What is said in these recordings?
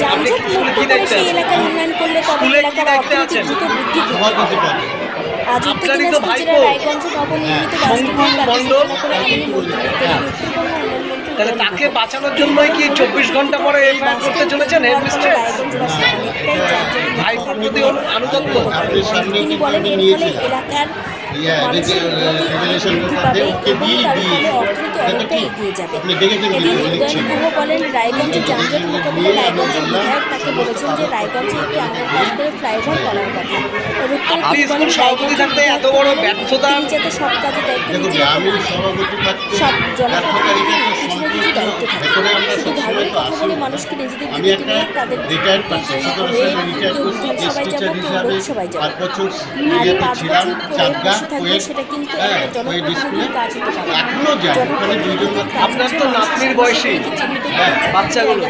যানজট মুক্ত করে সেই এলাকার উন্নয়ন করলে তবে এলাকার অর্থনৈতিক দ্রুত বৃদ্ধি ঘটবে আজ উত্তর দিনাজপুর জেলার রায়গঞ্জ নবনির্মিত শঙ্কু বাসস্ট্যান্ডের কাজে মণ্ডল। সূচনা করে এমনই মন্তব্য করলেন উত্তরবঙ্গ উন্নয়ন মন্ত্রী তাহলে তাকে বাঁচানোর জন্যই কি চব্বিশ ঘণ্টা পরে এই এফআইআর করতে চলেছেন সামনে তিনি বলেন এর ফলে এলাকার রেজুলেশন বৃদ্ধি পাবে এবং তার দিয়ে। ফলে অর্থনীতি অনেকটা এগিয়ে যাবে। এদিন উদয়ন গুহ বলেন রায়গঞ্জে যানজট মোকাবিলায় রায়গঞ্জের বিধায়ক তাকে বলেছেন যে রায়গঞ্জে একটি আন্ডারপাস করে ফ্লাইওভার করার কথা। যাতে সব কাজে দায়িত্ব সব ব্যর্থতারই কিছু না কিছু দায়িত্ব থাকে। শুধু ধর্মের কথা বলে মানুষকে নিজেদের দিকে নিয়ে তাদের বিধানসভায় যাব কেউ লোকসভায় যাব। আর পাঁচ বছর করে থাকবে সেটা কিন্তু হ্যাঁ একটা জনপ্রতিনিধির কাজ হতে পারে। এখনও যায় ওখানে দুইজন জনপ্রতিনিধির কাজ আপনার তো নাতনির বয়সী। হ্যাঁ, বাচ্চাগুলো।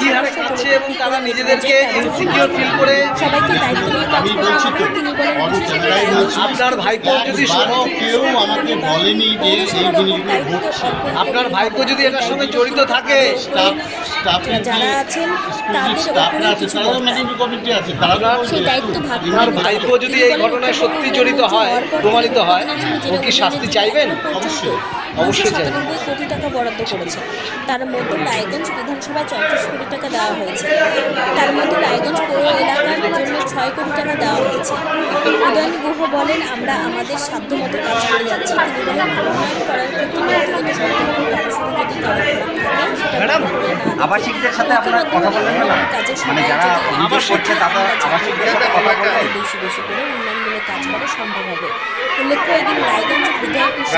কি হারে খাচ্ছে এবং তারা নিজেদেরকে ইনসিকিউর ফিল করে? সবাইকে দায়িত্ব নিয়ে কাজ করতে তিনি বলেন। আপনার ভাইপো যদি কেউ আমাকে বলেনি যে এই জিনিসগুলো ঘটছে আপনার ভাইপো যদি এটার সঙ্গে জড়িত থাকে, স্টাফ স্টাফের যারা আছেন তাদের আছে তারাও। কমিটি আছে তারা সেই দায়িত্ব ভাগ আপনার ভাইপো যদি এই ঘটনায় সত্যি জড়িত উন্নয়ন হয়, প্রমাণিত হয়, ও কি শাস্তি চাইবেন? পর্যন্ত অবশ্যই। 297 কোটি টাকা বরাদ্দ করেছে। তার মধ্যে রায়গঞ্জ বিধানসভায় চৌত্রিশ কোটি টাকা দেওয়া হয়েছে। তার মধ্যে রায়গঞ্জ পৌর এলাকার জন্য ছয় কোটি টাকা দেওয়া হয়েছে। উদয়ন গুহ বলেন আমরা আমাদের সাধ্যমতো কাজ করে যাচ্ছি। তিনি বলেন উন্নয়ন করার ক্ষেত্রে ব্যক্তিগত সম্পর্ক যদি মনে করে না দেখে আবাসিকদের সাথে আপনারা কথা বললেন না? মানে যারা যদি করছে তারা আবাসিকদের সাথে কথা বললেন? বেশি বেশি করে উন্নয়নমূলক কাজ করা সম্ভব হবে। উল্লেখ্য এদিন রায়গঞ্জের বিধায়ক কৃষ্ণ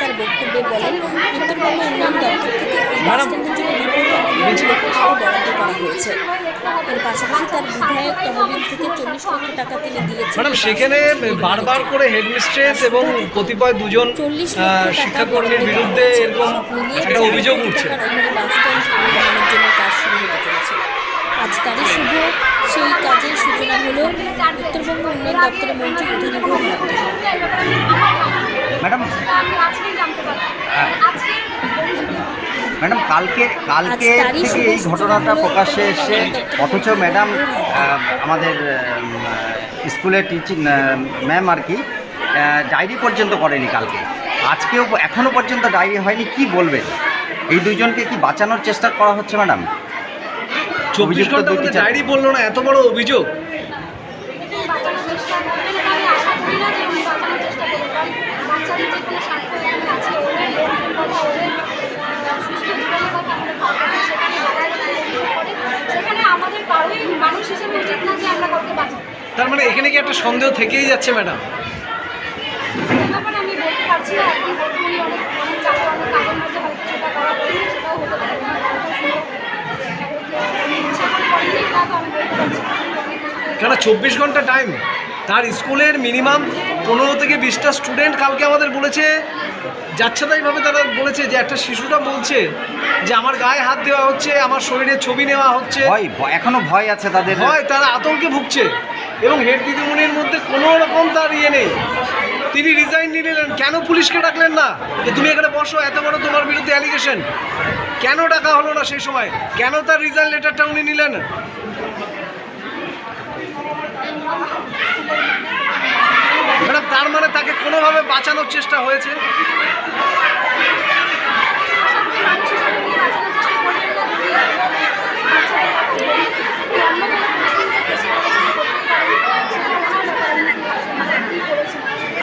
তার বক্তব্যে বলেন উত্তরবঙ্গ উন্নয়ন দপ্তর থেকে এই বাস স্ট্যান্ডের জন্য বরাদ্দ করা হয়েছে। এর পাশাপাশি তার বিধায়ক তহবিল থেকে চল্লিশ লক্ষ টাকা তিনি দিয়েছেন। ম্যাডাম সেখানে বারবার। করে হেডমিস্ট্রেস এবং কতিপয় দুজন শিক্ষাকর্মীর বিরুদ্ধে এরকম একটা অভিযোগ উঠছে। বাস স্ট্যান্ড নির্মাণের জন্য কাজ শুরু হতে চলেছে। আজ তারই শুভ সেই কাজের সূচনা হলো উত্তরবঙ্গ উন্নয়ন দপ্তরের মন্ত্রী গুহর মাধ্যমে ম্যাডাম। ম্যাডাম কালকে কালকে থেকে এই ঘটনাটা প্রকাশ্যে এসছে অথচ ম্যাডাম আমাদের স্কুলের টিচিং ম্যাম আর কি ডায়েরি পর্যন্ত করেনি কালকে আজকেও এখনও পর্যন্ত ডায়েরি হয়নি কি বলবেন এই দুজনকে কি বাঁচানোর চেষ্টা করা হচ্ছে ম্যাডাম চব্বিশ অভিযুক্ত। ডায়েরি বলল না এত বড় অভিযোগ তার মানে এখানে কি একটা সন্দেহ থেকেই যাচ্ছে ম্যাডাম? কেন চব্বিশ ঘণ্টা টাইম তার স্কুলের মিনিমাম পনেরো থেকে বিশটা স্টুডেন্ট কালকে আমাদের বলেছে যাচ্ছে তাইভাবে তারা বলেছে যে একটা শিশুটা বলছে যে আমার গায়ে হাত দেওয়া হচ্ছে আমার শরীরে ছবি নেওয়া হচ্ছে। ভয় এখনও ভয় আছে তাদের। ভয় তারা আতঙ্কে ভুগছে। এবং হেড দিদিমণির মধ্যে কোনো রকম তার ইয়ে নেই। তিনি রিজাইন নিয়ে নিলেন। কেন পুলিশকে ডাকলেন না? যে তুমি এখানে বসো এত বড় তোমার বিরুদ্ধে অ্যালিগেশন কেন ডাকা হলো না সেই সময়? কেন তার রিজাইন লেটারটা উনি নিলেন? ম্যাডাম তার মানে তাকে কোনোভাবে বাঁচানোর চেষ্টা হয়েছে?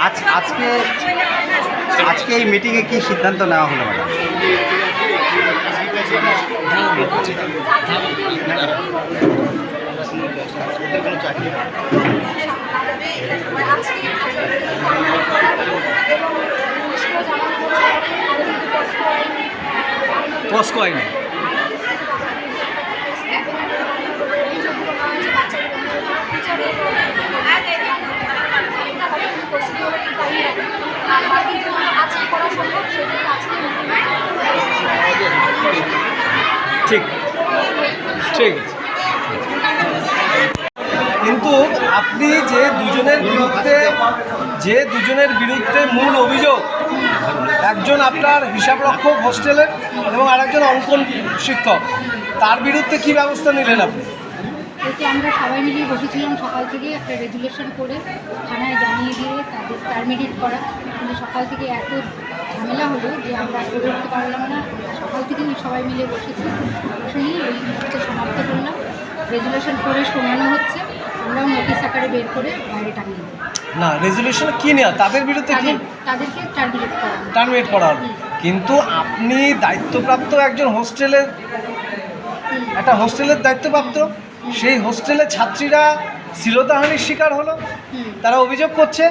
আজ আজকে আজকে এই মিটিংয়ে কি সিদ্ধান্ত নেওয়া হলো ম্যাডাম? পস্কো আইনে আজকে করা সম্ভব সেটা ঠিক। ঠিক। আছে। কিন্তু আপনি যে দুজনের বিরুদ্ধে, যে দুজনের বিরুদ্ধে মূল অভিযোগ, একজন আপনার হিসাব রক্ষক হোস্টেলের এবং আরেকজন অঙ্কন শিক্ষক, তার বিরুদ্ধে কি ব্যবস্থা নিলেন আপনি? এতে আমরা সবাই মিলিয়ে বসেছিলাম সকাল থেকে একটা রেজুলেশন করে, থানায় জানিয়ে দিয়ে তাদের টার্মিনেট করা। কিন্তু সকাল থেকে এত ঝামেলা হলো যে আমরা করে উঠতে পারলাম না। সকাল থেকেই সবাই মিলে বসেছি। বসে নিয়ে ওই সমাপ্ত করলাম। রেজুলেশন করে শোনানো হচ্ছে। আমরাও নোটিশ আকারে বের করে বাইরে টাঙিয়ে দেবো। না রেজলিউশন কি নেওয়া? তাদের বিরুদ্ধে কি? তাদের তাদেরকে টার্মিনেট করা টার্মিনেট করা হলো কিন্তু আপনি দায়িত্বপ্রাপ্ত একজন হোস্টেলের একটা হোস্টেলের দায়িত্বপ্রাপ্ত সেই হোস্টেলের ছাত্রীরা শ্লীলতাহানির শিকার হলো তারা অভিযোগ করছে।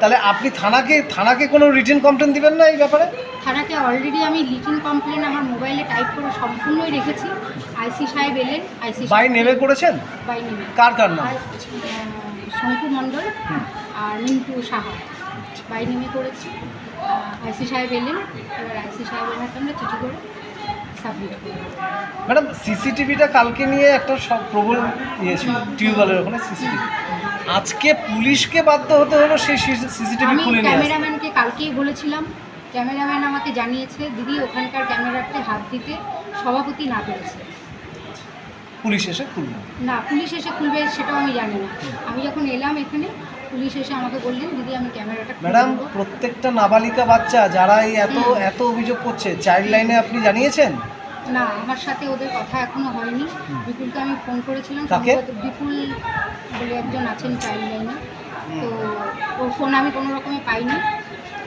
তাহলে আপনি থানাকে থানাকে কোনো রিটেন কমপ্লেন দিবেন না এই ব্যাপারে? থানাকে অলরেডি আমি লিটিন কমপ্লেন আমার মোবাইলে টাইপ করে সম্পূর্ণই রেখেছি। আইসি সাহেব এলেন আইসি বাই নেমে করেছেন? বাই নেমে কার কার নাম? আর আহ, শঙ্কু মণ্ডল আর মিন্টু সাহা। বাই নেমে করেছি। আইসি সাহেব এলেন এবার আইসি সাহেবের হাতে আমরা চিঠি করে সাবমিট করি ম্যাডাম সিসিটিভিটা কালকে নিয়ে একটা সব প্রবল ইয়ে ছিল টিউবওয়েলের ওখানে সিসিটিভি। আজকে পুলিশকে বাধ্য হতে হলো সেই সিসিটিভি আমি খুলে নিয়ে আসতে। ক্যামেরাম্যানকে কালকেই বলেছিলাম। ক্যামেরাম্যান আমাকে জানিয়েছে দিদি ওখানকার ক্যামেরাতে হাত দিতে সভাপতি না পেরেছে। পুলিশ এসে খুললো? না পুলিশ এসে খুলবে সেটাও আমি জানি না। আমি যখন এলাম এখানে পুলিশ এসে আমাকে বললেন দিদি আমি ক্যামেরাটা ম্যাডাম প্রত্যেকটা নাবালিকা বাচ্চা যারা এই এত এত অভিযোগ করছে চাইল্ড লাইনে আপনি জানিয়েছেন? না আমার সাথে ওদের কথা এখনও হয়নি। বিপুলকে আমি ফোন করেছিলাম বিপুল বলে একজন আছেন চাইল্ড লাইনে। তো ওর ফোন আমি কোনো রকমে পাইনি।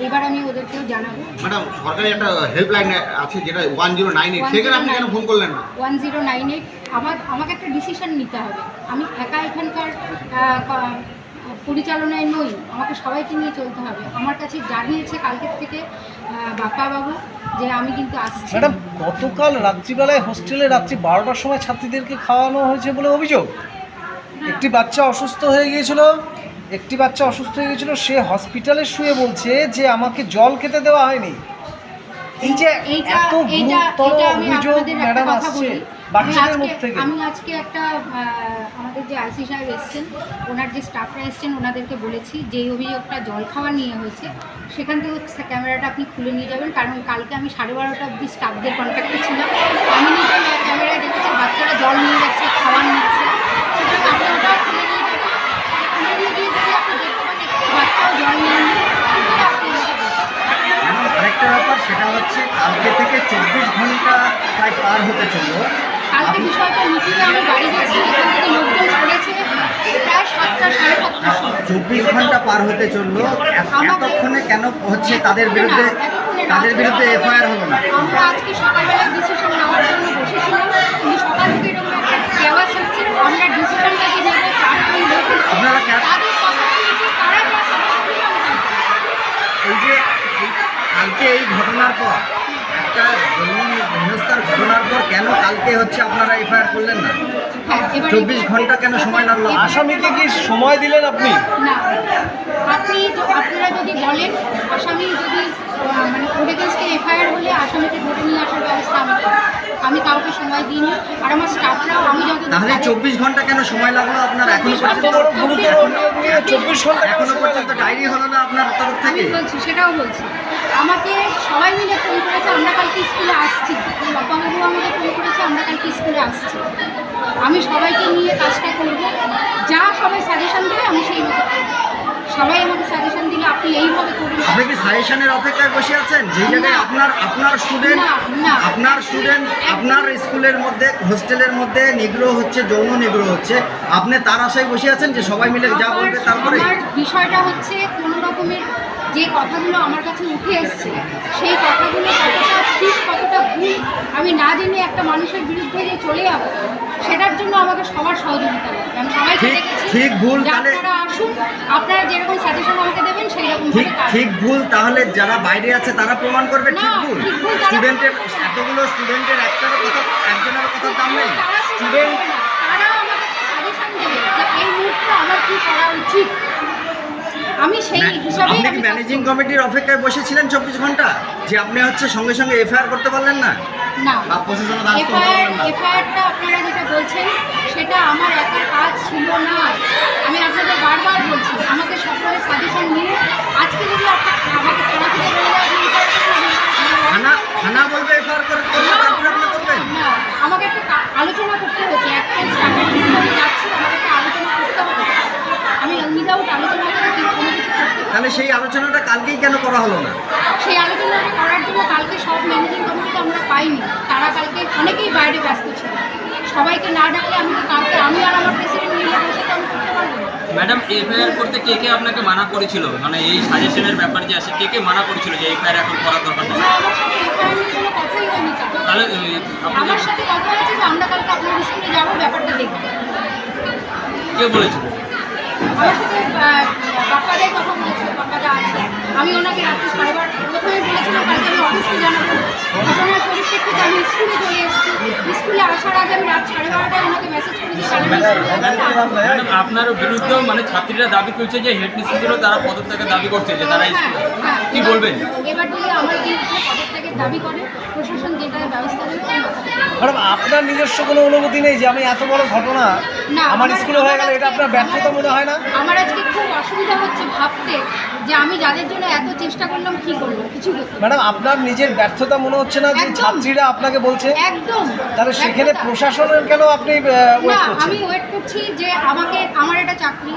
এবার আমি ওদেরকেও জানাব। ম্যাডাম সরকারি একটা হেল্পলাইন আছে যেটা ওয়ান জিরো নাইন এইট সেখানে আপনি কেন ফোন করলেন না? ওয়ান জিরো নাইন এইট আমার আমাকে একটা ডিসিশন নিতে হবে। আমি একা এখানকার পরিচালনায় নই আমাকে সবাইকে নিয়ে চলতে হবে। আমার কাছে জানিয়েছে কালকের থেকে বাপ্পা বাবু যে আমি কিন্তু আসছি। ম্যাডাম গতকাল রাত্রিবেলায় হোস্টেলে রাত্রি বারোটার সময় ছাত্রীদেরকে খাওয়ানো হয়েছে বলে অভিযোগ? একটি বাচ্চা অসুস্থ হয়ে গিয়েছিল? একটি বাচ্চা অসুস্থ হয়ে গিয়েছিল সে হসপিটালে শুয়ে বলছে যে আমাকে জল খেতে দেওয়া হয়নি। এই যে এত গুরুতর আমি অভিযোগ ম্যাডাম আসছে আমি বাচ্চাদের মুখ আজকে থেকে। আমি আজকে একটা আমাদের যে আইসি সাহেব এসছেন ওনার যে স্টাফরা এসছেন ওনাদেরকে বলেছি যে অভিযোগটা জল খাওয়া নিয়ে হয়েছে। সেখান থেকে ক্যামেরাটা আপনি খুলে নিয়ে যাবেন কারণ কালকে আমি সাড়ে বারোটা অবধি স্টাফদের কন্ট্যাক্টে ছিলাম। আমি নিজে ক্যামেরায় দেখেছি বাচ্চারা জল নিয়ে যাচ্ছে খাবার নিচ্ছে সুতরাং আপনি ওটাও খুলে নিয়ে যাবেন খুলে নিয়ে গিয়ে যদি আপনি দেখতে পান একটি বাচ্চাও জল নিয়ে নিন তাহলে আপনি আমাকে বলবেন। এবং আরেকটা ব্যাপার সেটা হচ্ছে কালকে থেকে চব্বিশ ঘণ্টা প্রায় পার হতে চলল। কালকে বিষয়টা মিটিংয়ে আমি বাড়ি গেছি এখান থেকে লোকজন করেছে প্রায় সাতটা সাড়ে সাতটার সময়। চব্বিশ ঘণ্টা পার হতে চলল। এত- এতক্ষণে কেন হচ্ছে তাদের বিরুদ্ধে তাদের বিরুদ্ধে এফআইআর হলো না? আমরা আজকে সকালবেলা ডিসিশন নেওয়ার জন্য বসেছিলাম কিন্তু সকাল থেকে এরকম একটা কেওয়াস হচ্ছে আমরা ডিসিশনটা যে নেব চারজন লোক এসেছে, আপনারা কে- তাদের কথা শুনেছি তারা যা সাজেশন দিল আমি তাই করলাম। এই যে এই- কালকে এই ঘটনার পর একটা জমি হেনস্থার ঘটনার পর কালকে হচ্ছে আপনারা এফআইআর করলেন না? হ্যাঁ, চব্বিশ ঘণ্টা কেন সময় লাগল? আসামিকে কি সময় দিলেন আপনি? না আপনি আপনারা যদি বলেন আসামি যদি মানে ওর এগেনস্টে এফআইআর হলে আসামিকে ধরে নিয়ে আসার ব্যবস্থা আমি আমি কাউকে সময় দিইনি। আর আমার স্টাফরাও আমি যত তাহলে চব্বিশ ঘণ্টা কেন সময় লাগল আপনার? এখনও পর্যন্ত চব্বিশ ঘণ্টা এখনও সময় পর্যন্ত ডায়েরি হলো না আপনার তরফ থেকে? বলছি সেটাও বলছি। আমাকে সবাই মিলে ফোন করেছে আমরা কালকে স্কুলে আসছি। বাবাবাবু আমাকে ফোন করেছে আমরা কালকে স্কুলে আসছি। আমি সবাইকে নিয়ে কাজটা করব। যা সবাই সাজেশন দেবে আমি সেই মতো সবাই আমাকে সাজেশন দিলে আপনি এইভাবে করুন। আপনি কি সাজেশনের অপেক্ষায় বসে আছেন? যেই জায়গায় আপনার আপনার স্টুডেন্ট। আপনার স্টুডেন্ট আপনার স্কুলের মধ্যে হোস্টেলের মধ্যে নিগ্রহ হচ্ছে যৌন নিগ্রহ হচ্ছে। আপনি তার আশায় বসে আছেন যে সবাই মিলে যা বলবে তারপরে? বিষয়টা হচ্ছে কোনো রকমের যে কথাগুলো আমার কাছে উঠে এসছে সেই কথাগুলো কতটা ঠিক কতটা ভুল আমি না জেনে একটা মানুষের বিরুদ্ধে যে চলে যাব সেটার জন্য আমাকে সবার সহযোগিতা লাগবে আমি সবাইকে ঠিক- ভুল তাহলে- আসুন আপনারা যেরকম সাজেশন আমাকে দেবেন সেই রকম ঠিক ঠিক ভুল তাহলে যারা বাইরে আছে তারা প্রমাণ করবে ঠিক না, ভুল। ঠিক ভুল তারা- স্টুডেন্টের এতগুলো স্টুডেন্টের একটারও কথা একজনের কথার দাম নেই। Student- তারা আমাকে সাজেশন দেবে যে এই মুহূর্তে আমার কি করা উচিত। আমি সেই হিসাবে আপনি কি ম্যানেজিং কমিটির অপেক্ষায় বসেছিলেন চব্বিশ ঘণ্টা? যে আপনি হচ্ছে সঙ্গে সঙ্গে এফআইআর করতে পারলেন না? না। এফআইআর। এফআইআরটা আপনারা যেটা বলছেন সেটা আমার একার কাজ ছিল না। আমি আপনাদের বারবার বলছি আমাকে সকলের সাজেশন নিয়ে আজকে যদি আপনার আমাকে থানা থেকে বলে দেয় আপনি FIR করবেন, থানা থানা বলবে এফআইআর করে করবে তারপরে আপনি করবেন না আমাকে একটা কা- আলোচনা করতে হচ্ছে একটা স্টাফের জন্য আমি যাচ্ছি আমাকে একটা আলোচনা করতে হবে আমি উইদাউট আলোচনা করে কি কোনো কিছু করতে পারব না। তাহলে সেই আলোচনাটা কালকেই কেন করা হলো না? সেই আলোচনাটা করার জন্য কালকে সব ম্যানেজিং কমিটিকে আমরা পাইনি। তারা কালকে অনেকেই বাইরে ব্যস্ত ছিল। সবাইকে না ডাকলে আমি তো কালকে আমি আর আমার প্রেসিডেন্ট মিলে বসে তো আমি করতে পারব ম্যাডাম এফআইআর করতে কে কে আপনাকে মানা করেছিল? মানে এই সাজেশনের ব্যাপার যে আসে কে কে মানা করেছিল যে এফআইআর এখন করার দরকার নেই? আমার সাথে এফআইআর নিয়ে কোনো কথাই হয়নি তাহলে আমার সাথে কথা হয়েছে যে আমরা কালকে আপনার স্কুলে যাব ব্যাপারটা দেখব। কে বলেছিল? আমার সাথে বাপ্পাদাই কথা বলেছে বাপ্পাদা আছে। আমি ওনাকে রাত্রি সাড়ে প্রথমে বলেছিলাম কালকে আমি অফিসে জানাব। ঘটনার পরিপ্রেক্ষিতে আমি স্কুলে চলে এসেছি। স্কুলে আসার আগে আমি রাত সাড়ে বারোটায় ওনাকে মেসেজ করেছি আপনার বিরুদ্ধেও মানে ছাত্রীরা দাবি করছে যে হেড মিস্ত্রিদেরও তারা পদত্যাগের দাবি করছে যে তারা হ্যাঁ, স্কুলে হ্যাঁ। কি বলবেন? এবার যদি আমার বিরুদ্ধে পদত্যাগের দাবি করে প্রশাসন যেটা ব্যবস্থা নেবে আপনার নিজস্ব কোনো অনুমতি নেই যে আমি এত বড় ঘটনা না, আমার স্কুলে হয়ে গেল এটা আপনার ব্যর্থতা মনে হয় না? আমার আজকে খুব অসুবিধা হচ্ছে ভাবতে যে আমি যাদের জন্য এত চেষ্টা করলাম কি করলাম কিছু ম্যাডাম আপনার নিজের ব্যর্থতা মনে হচ্ছে না যে। ছাত্রীরা আপনাকে বলছে? একদম। তাহলে সেখানে। প্রশাসনের কেন আপনি ওয়েট না আমি ওয়েট করছি যে আমাকে আমার এটা চাকরি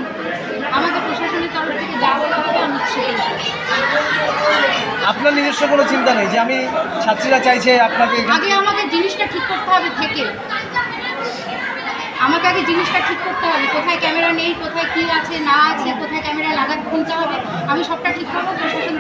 আমাকে প্রশাসনের তরফ থেকে যা বলা হবে আমি আপনার নিজস্ব কোনো চিন্তা নেই যে আমি ছাত্রীরা চাইছে আপনাকে আগে আমাকে জিনিসটা ঠিক করতে হবে থেকে। আমাকে আগে জিনিসটা ঠিক করতে হবে। কোথায় ক্যামেরা নেই, কোথায় কি আছে, না আছে, কোথায় ক্যামেরা লাগাতে খুলতে হবে, আমি সবটা ঠিক করব প্রশাসন